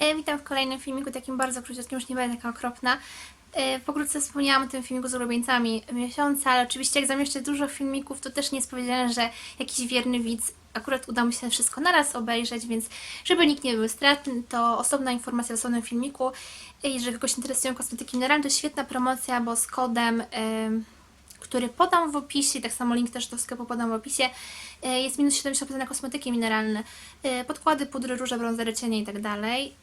E, witam w kolejnym filmiku, takim bardzo króciutkim, już nie będę taka okropna. E, pokrótce wspomniałam o tym filmiku z ulubieńcami miesiąca, ale oczywiście jak zamieszczę dużo filmików, to też nie jest powiedziane, że jakiś wierny widz akurat uda mu się wszystko naraz obejrzeć, więc żeby nikt nie był stratny, to osobna informacja w osobnym filmiku. Jeżeli kogoś interesują kosmetyki mineralne, to świetna promocja, bo z kodem... em, który podam w opisie, tak samo link też do sklepu podam w opisie, e, jest minus 70% na kosmetyki mineralne, e, podkłady, pudry, róże, brązery, cienie i tak dalej.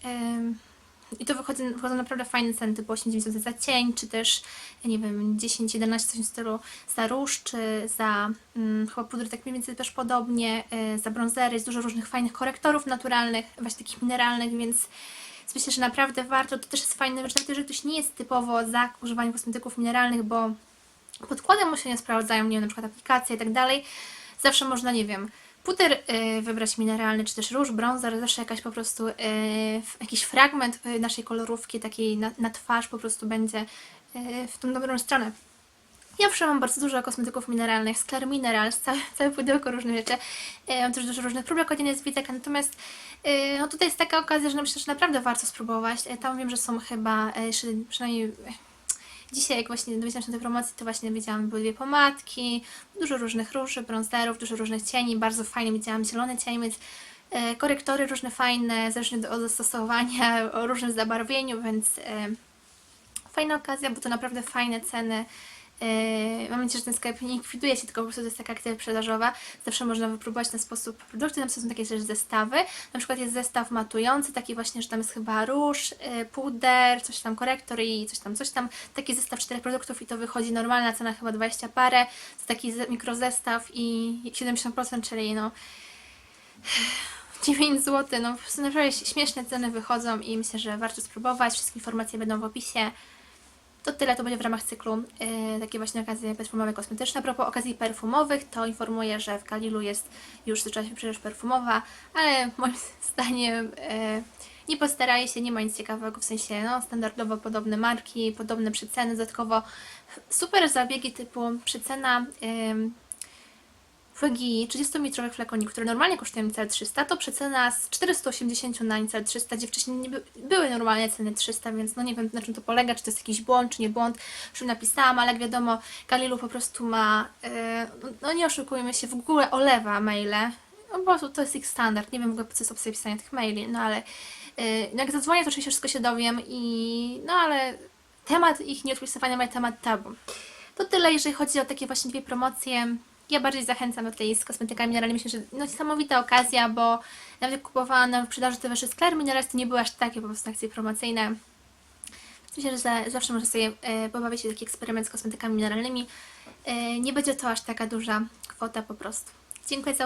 I to wychodzą, wychodzą naprawdę fajne ceny, typu 8,90 za cień, czy też, nie wiem, 10, 11, coś w stylu za róż, czy za mm, chyba pudry tak mniej więcej też podobnie, e, za brązery, jest dużo różnych fajnych korektorów naturalnych, właśnie takich mineralnych, więc myślę, że naprawdę warto. To też jest fajne, że ktoś nie jest typowo za używaniem kosmetyków mineralnych, bo podkładem mu się nie sprawdzają, nie wiem, na przykład aplikacje i tak dalej, zawsze można, nie wiem, puder y, wybrać mineralny, czy też róż, brązer, zawsze jakaś po prostu, y, jakiś fragment y, naszej kolorówki takiej na, na twarz po prostu będzie w tą dobrą stronę. Ja mam bardzo dużo kosmetyków mineralnych, Sclar Minerals, całe, całe pudełko różnych rzeczy. Mam też dużo różnych próbek od z Witek, natomiast no tutaj jest taka okazja, że no myślę, że naprawdę warto spróbować. Tam wiem, że są chyba przynajmniej dzisiaj, jak właśnie dowiedziałam się tej promocji, to właśnie widziałam, były dwie pomadki, dużo różnych róży, brązerów, dużo różnych cieni, bardzo fajnie widziałam zielone cienie, więc e, korektory różne fajne, zależnie od zastosowania, o różnym zabarwieniu, więc e, fajna okazja, bo to naprawdę fajne ceny. Yy, mam nadzieję, że ten sklep nie likwiduje się, tylko po prostu to jest taka akcja sprzedażowa. Zawsze można wypróbować ten sposób produkty. Tam są takie też zestawy. Na przykład jest zestaw matujący, taki właśnie, że tam jest chyba róż, yy, puder, coś tam korektor i coś tam, coś tam. Taki zestaw czterech produktów i to wychodzi normalna cena chyba 20 parę. To taki ze- mikrozestaw i 70%, czyli no 9 zł. No po prostu naprawdę śmieszne ceny wychodzą i myślę, że warto spróbować. Wszystkie informacje będą w opisie. To tyle, to będzie w ramach cyklu yy, takie właśnie okazje perfumowe kosmetyczne. A propos okazji perfumowych, to informuję, że w Kalilu jest już zaczęła się przecież perfumowa, ale moim zdaniem yy, nie postaraje się, nie ma nic ciekawego, w sensie no, standardowo podobne marki, podobne przeceny, dodatkowo super zabiegi typu przecena yy, Fuegi 30-litrowych flakoników, które normalnie kosztują niecałe 300, to przecena z 480 na niecałe 300, gdzie wcześniej nie by, były normalnie ceny 300, więc no nie wiem na czym to polega, czy to jest jakiś błąd, czy nie błąd, już napisałam, ale jak wiadomo, Kalilu po prostu ma, e, no, nie oszukujmy się, w ogóle olewa maile, no po prostu to jest ich standard, nie wiem w ogóle co jest opcja pisania tych maili, no ale e, no jak zadzwonię, to oczywiście wszystko się dowiem i no ale temat ich nieodpisywania ma temat tabu. To tyle, jeżeli chodzi o takie właśnie dwie promocje. Ja bardziej zachęcam do tej z kosmetykami mineralnymi. Myślę, że no, niesamowita okazja, bo nawet jak kupowałam na wyprzedaży te wasze Scler Minerals, to nie były aż takie po prostu akcje promocyjne. Myślę, że za, zawsze można sobie e, pobawić się taki eksperyment z kosmetykami mineralnymi. E, nie będzie to aż taka duża kwota po prostu. Dziękuję za uwagę.